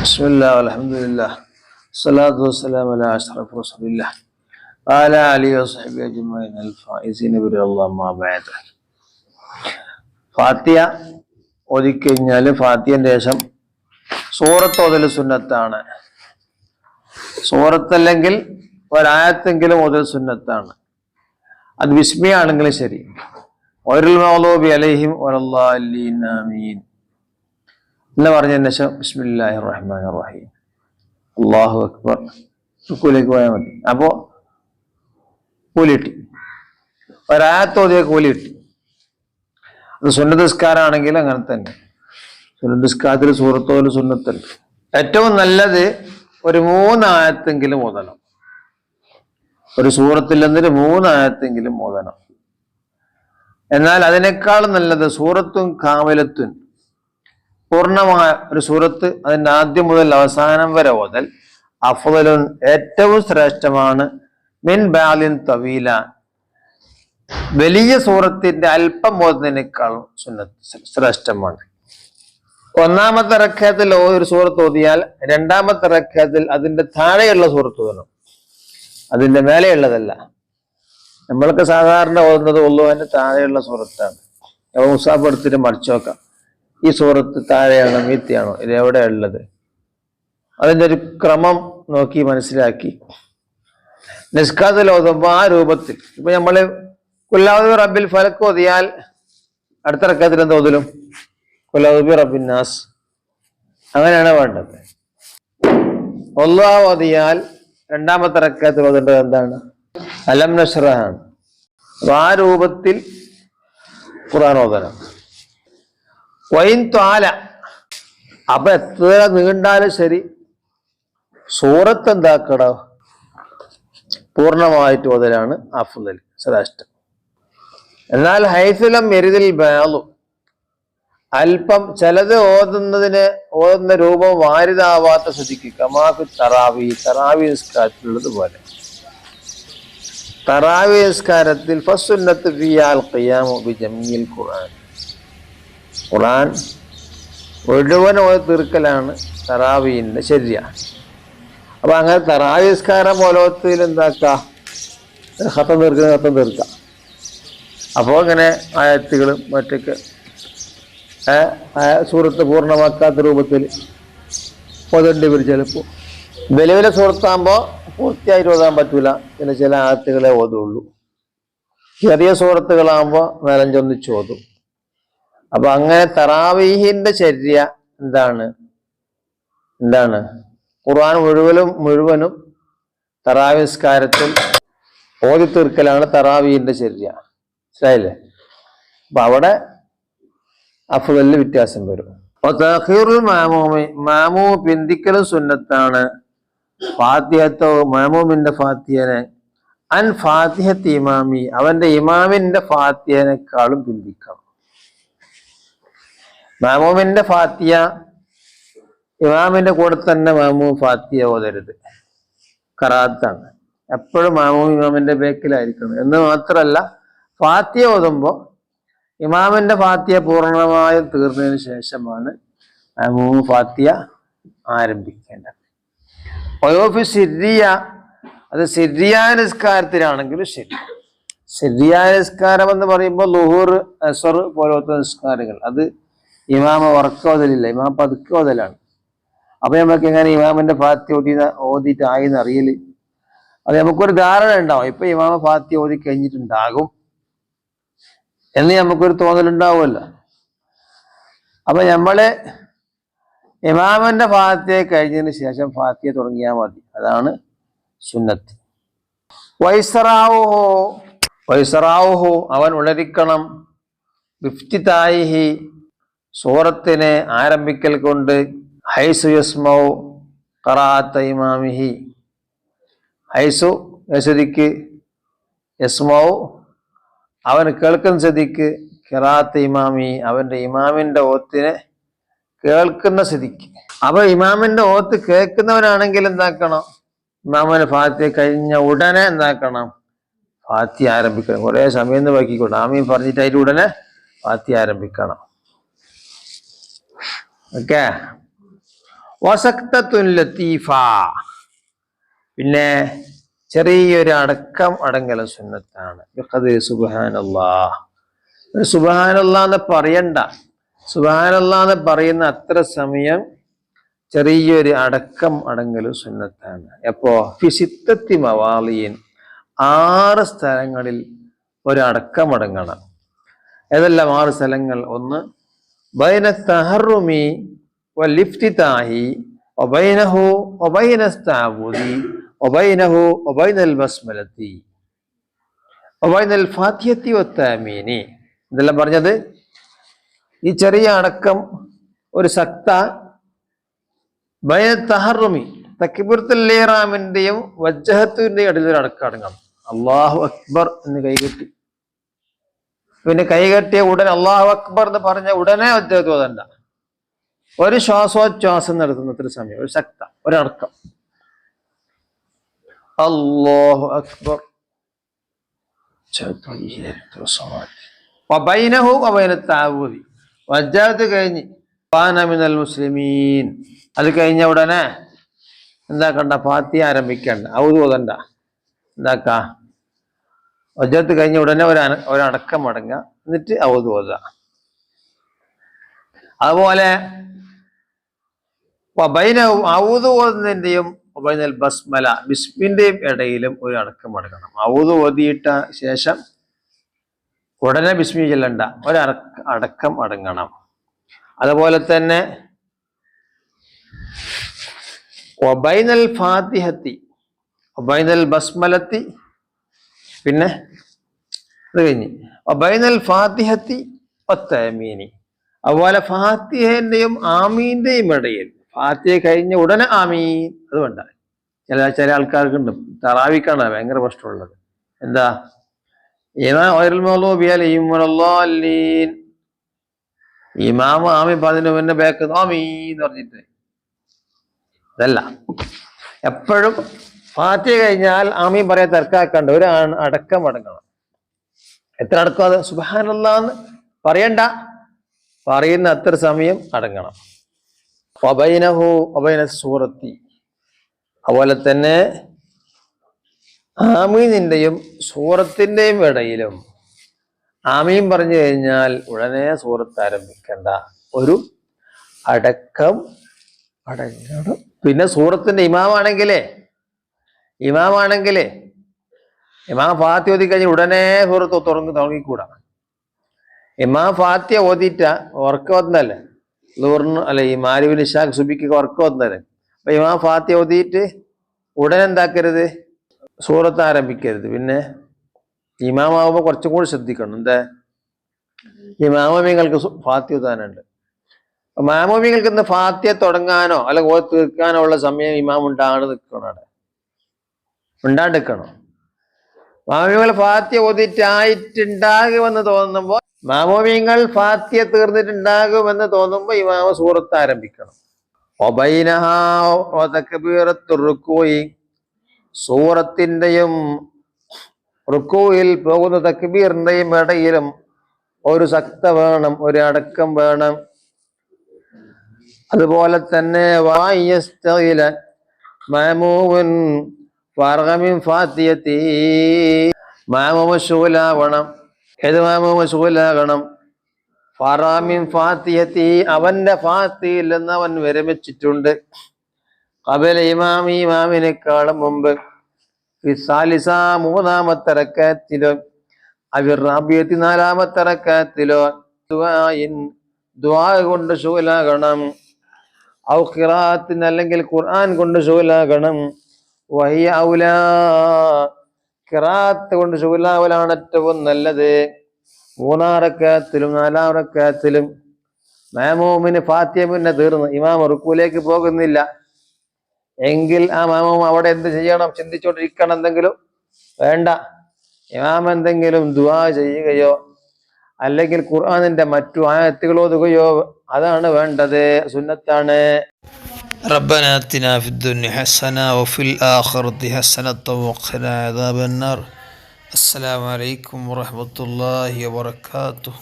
بسم الله والحمد لله الصلاة والسلام على أشرف رسول الله وعلى آله وصحبه أجمعين الفائزين برضا الله ما بعد ഫാത്തിയ ഒതുക്കഴിഞ്ഞാൽ ഫാത്തിയന്റെ ശേഷം സൂറത്ത് ഓതൽ സുന്നത്താണ് സൂറത്തല്ലെങ്കിൽ ഒരായത്തെങ്കിലും ഓതൽ സുന്നത്താണ് അത് വിസ്മയാണെങ്കിലും ശരി ഒരൽ മൗലൂബി അലൈഹിം ഒരല്ലാലീൻ എന്ന് പറഞ്ഞതിന് ശേഷം ബിസ്മില്ലാഹി റഹ്മാൻ റഹീം അള്ളാഹു അക്ബർ. റുക്കുലേക്ക് പോയാൽ മതി. അപ്പോ കൂലി കിട്ടി ഒരാത്തോതിയ കൂലി കിട്ടി അത് സുന്നദസ്കാരാണെങ്കിൽ അങ്ങനെ തന്നെ. സുന്നതസ്കാരത്തിൽ സുഹൃത്തോൽ സുന്നത്തുണ്ട് ഏറ്റവും നല്ലത് ഒരു മൂന്നായത്തെങ്കിലും ഓതണം. ഒരു സൂറത്തിൽ നിന്നൊരു മൂന്നായത്തെങ്കിലും ഓതണം. എന്നാൽ അതിനേക്കാൾ നല്ലത് സൂറത്തും കാവലത്തും പൂർണമായ ഒരു സൂറത്ത് അതിന്റെ ആദ്യം മുതൽ അവസാനം വരെ ഓതൽ. അഫുദലുൻ ഏറ്റവും ശ്രേഷ്ഠമാണ്. മിൻ ബാലിൻ തവീല. വലിയ സൂറത്തിന്റെ അല്പം ഓതുന്നതിനേക്കാളും സുന്നത്ത് ശ്രേഷ്ഠമാണ്. ഒന്നാമത്തെ റഖ്യത്തിൽ ഒരു സൂറത്ത് ഓതിയാൽ രണ്ടാമത്തെ റഖ്യത്തിൽ അതിന്റെ താഴെയുള്ള സൂറത്ത് ഓതണം. അതിന്റെ മേലെയുള്ളതല്ല. നമ്മൾക്ക് സാധാരണ ഓതുന്നത് ഉള്ളുവിന്റെ താഴെയുള്ള സൂറത്താണ്. മുസാഫ് എടുത്തിട്ട് മറിച്ചു നോക്കാം. ഈ സൂറത്ത് താഴെയാണോ മീത്തിയാണോ? ഇത് എവിടെയാണ് ഉള്ളത് അതിന്റെ ഒരു ക്രമം നോക്കി മനസ്സിലാക്കി. നിസ്കാത്തിൽ ലോകം ആ രൂപത്തിൽ. ഇപ്പൊ നമ്മൾ കുല്ലാദുബി റബ്ബിൽ ഫലക്ക് ഓതിയാൽ അടുത്ത റക്കത്തിൽ എന്താ ഓതലും? കുല്ലാദുബി റബ്ബിൻ നാസ്. അങ്ങനെയാണ് വേണ്ടത്. ഒല്ലാ ഓതിയാൽ രണ്ടാമത്തെ റക്കത്തിൽ ഓതേണ്ടത് എന്താണ്? അലം നഷറാണ് അപ്പൊ ആ രൂപത്തിൽ ഖുർആൻ ഓതണം. വൈൻ ത്വാല അപ്പൊ എത്ര നീണ്ടാലും ശരി. സൂറത്ത് എന്താക്കട പൂർണമായിട്ട് ഓതലാണ് അഫ്ദൽ ശ്രേഷ്ഠം എന്നാൽ ഹൈസലം എരുതിൽ ബാലു. അല്പം ചിലത് ഓതുന്നതിന് ഓതുന്ന രൂപം വാരിതാവാത്ത സ്ഥിതിക്ക്. കമാക്ക് തറാവി തറാവി നിസ്കാരത്തിലുള്ളത് പോലെ. തറാവി നിസ്കാരത്തിൽ ഫസുന്നത്ത് ഫിയാൽ ഖിയാമു ബി ജമീൽ ഖുർആൻ. ഖുർആൻ മുഴുവൻ തീർക്കലാണ് തറാവീന്റെ ശരിയ. അപ്പോൾ അങ്ങനെ തറാവിസ്കാരം പോലത്തിൽ എന്താക്കാം? ഹത്തം തീർക്കുന്ന ഹത്തം തീർക്കാം. അപ്പോൾ ഇങ്ങനെ ആയത്തുകളും മറ്റൊക്കെ സൂറത്ത് പൂർണമാക്കാത്ത രൂപത്തിൽ ഓതേണ്ടി വരും ചിലപ്പോൾ വലിയ വലിയ സുഹൃത്താകുമ്പോൾ പൂർത്തിയായിട്ട് ഓതാൻ പറ്റില്ല പിന്നെ ചില ആയത്തുകളെ ഓതുള്ളൂ. ചെറിയ സുഹൃത്തുക്കളാകുമ്പോൾ നിലഞ്ചൊന്നിച്ച് ഓതും. അപ്പൊ അങ്ങനെ തറാവീഹിന്റെ ചര്യ എന്താണ്? എന്താണ്? ഖുർആൻ മുഴുവനും മുഴുവനും തറാവിസ്കാരത്തിൽ ഓതി തീർക്കലാണ് തറാവീഹിന്റെ ചര്യ. മനസ്സിലായില്ലേ? അപ്പൊ അവിടെ അഫുദലിന് വ്യത്യാസം വരും. മാമൂമി മാമൂ പിന്തിക്കലും സുന്നത്താണ് ഫാത്തിഹത്തോ മാമൂമിന്റെ ഫാത്തിയനെ അൻ ഫാത്തിഹത്ത് ഇമാമി അവന്റെ ഇമാമിന്റെ ഫാത്തിയനേക്കാളും പിന്തിക്കണം. മാമൂമിന്റെ ഫാത്തിയ ഇമാമിന്റെ കൂടെ തന്നെ മാമൂ ഫാത്തിയ ഓതരുത്. കറാത്താണ്. എപ്പോഴും മാമൂ ഇമാമിന്റെ ബേക്കിലായിരിക്കണം. എന്ന് മാത്രമല്ല ഫാത്തിയ ഓതുമ്പോൾ ഇമാമിന്റെ ഫാത്തിയ പൂർണമായും തീർന്നതിന് ശേഷമാണ് മാമൂ ഫാത്തിയ ആരംഭിക്കേണ്ടത്. ഒയോഫി സിരിയ അത് സിരിയ നിസ്കാരത്തിലാണെങ്കിലും ശരി. സിദ്ധിയാനുസ്കാരം നിസ്കാരം എന്ന് പറയുമ്പോൾ ലുഹൂർ അസർ പോലത്തെ നിസ്കാരങ്ങൾ. അത് ഇമാമ വർക്കോതലില്ല ഇമാം പതുക്കെ ഓതലാണ്. അപ്പൊ നമുക്ക് എങ്ങനെ ഇമാമിന്റെ ഫാത്തി ഓതി ഓതിയിട്ടായി എന്ന് അറിയൽ? അത് നമുക്കൊരു ധാരണ ഉണ്ടാവും ഇപ്പൊ ഇമാമ ഫാത്തി ഓതി കഴിഞ്ഞിട്ടുണ്ടാകും എന്ന് നമുക്കൊരു തോന്നലുണ്ടാവുമല്ലോ. അപ്പൊ നമ്മൾ ഇമാമന്റെ ഫാത്തിയെ കഴിഞ്ഞതിന് ശേഷം ഫാത്തിയെ തുടങ്ങിയാൽ മതി അതാണ് സുന്നത്ത്. വൈസറാവുഹോ വൈസറാവോ അവൻ ഉളരിക്കണം ബിഫ്തിതായിഹി സൂറത്തിനെ ആരംഭിക്കൽ കൊണ്ട് ഹൈസു യസ്മൗ കറാത്ത ഇമാമിഹി. ഹൈസു യസുദിക്ക് യസ്മൗ അവൻ കേൾക്കുന്ന സ്ഥിതിക്ക് കിറാത്ത ഇമാമി അവന്റെ ഇമാമിന്റെ ഓത്തിനെ കേൾക്കുന്ന സ്ഥിതിക്ക്. അപ്പൊ ഇമാമിന്റെ ഓത്ത് കേൾക്കുന്നവനാണെങ്കിൽ എന്താക്കണം? ഇമാമിന് ഫാത്തി കഴിഞ്ഞ ഉടനെ എന്താക്കണം? ഫാത്തി ആരംഭിക്കണം. കുറെ സമയം ബാക്കിക്കൊണ്ട് ആമീൻ പറഞ്ഞിട്ട് അതിൽ ഉടനെ ഫാത്തി ആരംഭിക്കണം. ഓക്കെ. വസക്തത്തുൻ ലത്തീഫ. പിന്നെ ചെറിയൊരു അടക്കം അടങ്ങല സുന്നത്താണ്. സുബ്ഹാനല്ലാഹ് എന്ന് പറയണ്ട. സുബ്ഹാനല്ലാഹ് എന്ന് പറയുന്ന അത്ര സമയം ചെറിയൊരു അടക്കം അടങ്ങൽ സുന്നത്താണ്. എപ്പോ ഫിസിത്തത്തി മവാലിയൻ ആറ് സ്ഥലങ്ങളിൽ ഒരടക്കം അടങ്ങണം. ഏതെല്ലാം ആറ് സ്ഥലങ്ങൾ? ഒന്ന് ബൈന തഹറുമി وبينه ഒബൈനഹു ഒബൈനസ്താബുദി ഒബൈനഹു ഒബൈനൽ ബസ്മലത്തി. ഒബൈനൽ ഫാത്തിയത്തി ഒത്താമീനി ഇതെല്ലാം പറഞ്ഞത് ഈ ചെറിയ അടക്കം ഒരു സക്ത ബൈന തഹറുമി തക്കിബുർത്തുല്ലേറാമിന്റെയും വജ്ജഹത്തിന്റെയും ഇടയിൽ ഒരു അടക്കം അടങ്ങണം അള്ളാഹു അക്ബർ എന്ന് കൈകെട്ടി പിന്നെ കൈകെട്ടിയ ഉടനെ അള്ളാഹു അക്ബർ എന്ന് പറഞ്ഞ ഉടനെ ഓതണ്ട ഒരു ശ്വാസോച്ഛ്വാസം നടത്തുന്ന ഒരു സമയം ഒരു ശക്ത ഒരടക്കം. അള്ളാഹു അക്ബർ. കഴിഞ്ഞ് മുസ്ലിമീൻ. അത് കഴിഞ്ഞ ഉടനെ എന്താക്കണ്ട ഫാത്തി ആരംഭിക്കണ്ട. ഓതണ്ട. എന്താക്ക? വജ്ജത്ത് കഴിഞ്ഞ ഉടനെ ഒരു ഒരടക്കം അടങ്ങുക എന്നിട്ട് ഓതുക. അതുപോലെ ഓതുന്നതിന്റെയും വബൈനൽ ബസ്മല ബിസ്മിന്റെയും ഇടയിലും ഒരു അടക്കം അടക്കണം ഔദ് ഓതിയിട്ട ശേഷം ഉടനെ ബിസ്മി ചെല്ലണ്ട. ഒരടക്ക അടക്കം അടങ്ങണം അതുപോലെ തന്നെ ഒബൈനൽ ഫാത്തിഹത്തി ഒബൈനൽ ബസ്മലത്തി പിന്നെ അത് കഴിഞ്ഞ്. ബൈനൽ ഫാത്തിഹത്തി ഒത്തമീനി അതുപോലെ ഫാത്തിഹന്റെയും ആമീന്റെയും ഇടയിൽ. ഫാത്തിഹ കഴിഞ്ഞ ഉടനെ ആമീൻ. അത് വേണ്ട ചില ചില ആൾക്കാർക്കുണ്ട്. തറാവിക്കാണ് ഭയങ്കര പ്രശ്നമുള്ളത്. എന്താ? ഇമാമ ആമി പറഞ്ഞതിന് മുന്നേ ബാക്ക് ആമീന്ന് പറഞ്ഞിട്ട്. അതല്ല എപ്പോഴും ഫാത്തിഹ കഴിഞ്ഞാൽ ആമീൻ പറയാൻ തിരക്കാക്കണ്ട ഒരു അടക്കം അടങ്ങണം. എത്ര അടക്കം അത്? സുബാനല്ലാന്ന് പറയണ്ട. പറയുന്ന അത്ര സമയം അടങ്ങണം. ഒബൈനഹു ഒബൈന സൂറത്തി. അതുപോലെ തന്നെ ആമീനിന്റെയും സൂറത്തിന്റെയും ഇടയിലും ആമീൻ പറഞ്ഞു കഴിഞ്ഞാൽ ഉടനെ സൂറത്ത് ആരംഭിക്കേണ്ട. ഒരു അടക്കം അടങ്ങണം. പിന്നെ സൂറത്തിന്റെ ഇമാമാണെങ്കിലേ ഇമാമാണെങ്കിലേ ഇമാം ഫാത്തി ഓതി കഴിഞ്ഞ് ഉടനെ സുഹൃത്ത് തുറങ്ങി തുടങ്ങിക്കൂടാ. ഇമാം ഫാത്തിയ ഓതിറ്റ ഉറക്കം വന്നല്ലേ? ലൂറിന് അല്ലെ ഈ മാരുവിൻ ഇഷാഖ് സുബിക്ക് ഉറക്കം വന്നല്ലേ? അപ്പൊ ഇമാം ഫാത്തിയ ഓതിയിട്ട് ഉടനെ എന്താക്കരുത്? സൂറത്ത് ആരംഭിക്കരുത്. പിന്നെ ഇമാമാവുമ്പോൾ കുറച്ചും കൂടി ശ്രദ്ധിക്കണം. എന്താ? ഇമാമോമിങ്ങൾക്ക് ഫാത്തി ഓതാനുണ്ട്. മാമോമിങ്ങൾക്ക് ഇന്ന് ഫാത്തിയ തുടങ്ങാനോ അല്ലെങ്കിൽ ഓ തീർക്കാനോ ഉള്ള സമയം ഇമാം ഉണ്ടാണ്ട് നിൽക്കണം അവിടെ ഉണ്ടാണ്ട് നിൽക്കണം മാമോമികൾ ഫാത്തിയ ഓതിറ്റായിട്ടുണ്ടാകുമെന്ന് തോന്നുമ്പോൾ മാമോമിയങ്ങൾ ഫാത്തിയ തീർന്നിട്ടുണ്ടാകുമെന്ന് തോന്നുമ്പോൾ ഇമാമ സൂറത്ത് ആരംഭിക്കണം. ഒബൈനഹാ സൂറത്തിന്റെയും സൂറത്തിന്റെയും റുക്കോയിൽ പോകുന്ന തക്ബീറിന്റെയും ഇടയിലും ഒരു സക്ത വേണം ഒരു അടക്കം വേണം. അതുപോലെ തന്നെ വായസ്തയില മാമൂവൻ ഫർഗമിൻ ഫാത്തിയത്തി. മാമൂമ ശൂലാവണം. ഏത് മാമൂമ ശൂലാകണം? ഫറാമിൻ ഫാത്തിയത്തി. അവന്റെ ഫാത്തിയിൽ നിന്ന് അവൻ വിരമിച്ചിട്ടുണ്ട്. കബല ഇമാമി ഇമാമിനേക്കാളും മുമ്പ്. സാലിസ മൂന്നാമത്തെ റക്കത്തിലോ. അവർ റാബിയത്തി നാലാമത്തെ റക്കത്തിലോ. ദുആ കൊണ്ട് ശൂലാകണം. ഔ ഖിറാത്തിന് അല്ലെങ്കിൽ ഖുർആൻ കൊണ്ട് ശൂലാകണം. വഹിയ ഔല. കിറാത്ത് കൊണ്ട് ശൂലാവലാണ് ഏറ്റവും നല്ലത്. മൂന്നാം റക്കത്തിലും നാലാം റക്കത്തിലും. മാമൂമിന് ഫാത്തിയ പിന്നെ തീർന്നു. ഇമാം റുക്കൂലേക്ക് പോകുന്നില്ല. എങ്കിൽ ആ മാമോം അവിടെ എന്ത് ചെയ്യണം? ചിന്തിച്ചോണ്ടിരിക്കണം എന്തെങ്കിലും? വേണ്ട. ഇമാം എന്തെങ്കിലും ദുവാ ചെയ്യുകയോ അല്ലെങ്കിൽ ഖുർആാനിന്റെ മറ്റു ആയത്തുകൾ ഓതുകയോ അതാണ് വേണ്ടത്. സുന്നത്താണ്. ربنا آتنا في الدنيا حسنة وفي الآخرة حسنة وقنا عذاب النار. السلام عليكم ورحمة الله وبركاته.